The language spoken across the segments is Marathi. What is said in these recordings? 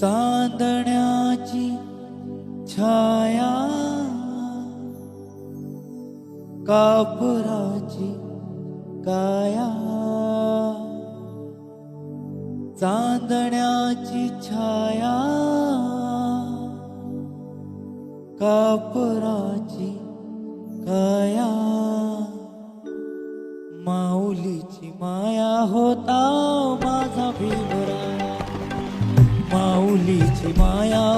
चांदण्याची छाया कापराची काया. चांदण्याची छाया कापराची काया. माऊलीची माया होता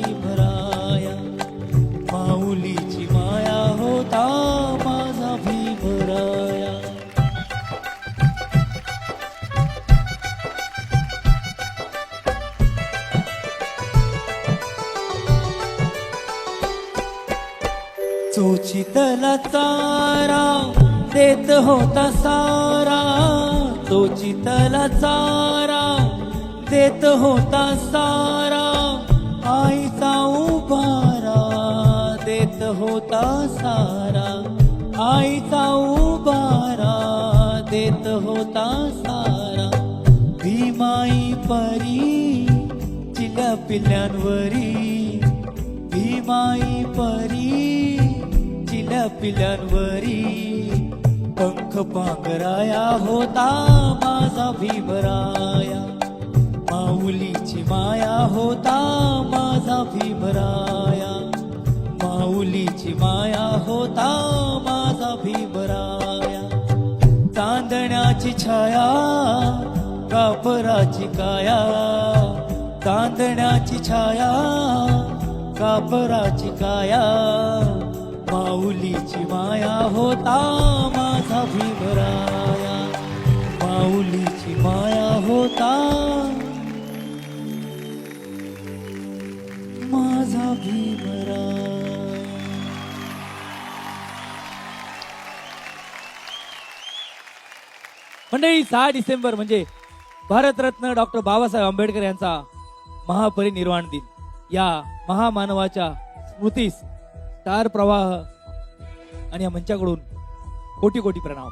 नाही भराया माऊलीची माया होता माझा भीमराया चोचितला चारा देत होता सारा. चोचितला चारा देत होता सारा. सारा आईचा उबारा देत होता सारा. भीमाई परी चिल्या पिल्ल्यांवरी भीमाई परी चिल्या पिल्ल्यांवरी पंख पांघराया होता माझा भीमराया. माऊलीची माया होता माझा भीमराया. मुलीची माया होता माझा भीमराया. तांदण्याची छाया कापराची काया. तांदण्याची छाया कापराची काया. माऊलीची माया होता माझा भीमराया. माऊलीची माया होता माझा भीमराया. मंडळी सहा डिसेंबर म्हणजे भारतरत्न डॉक्टर बाबासाहेब आंबेडकर यांचा महापरिनिर्वाण दिन. या महामानवाच्या स्मृतीस स्टार प्रवाह आणि या मंचाकडून कोटी कोटी प्रणाम.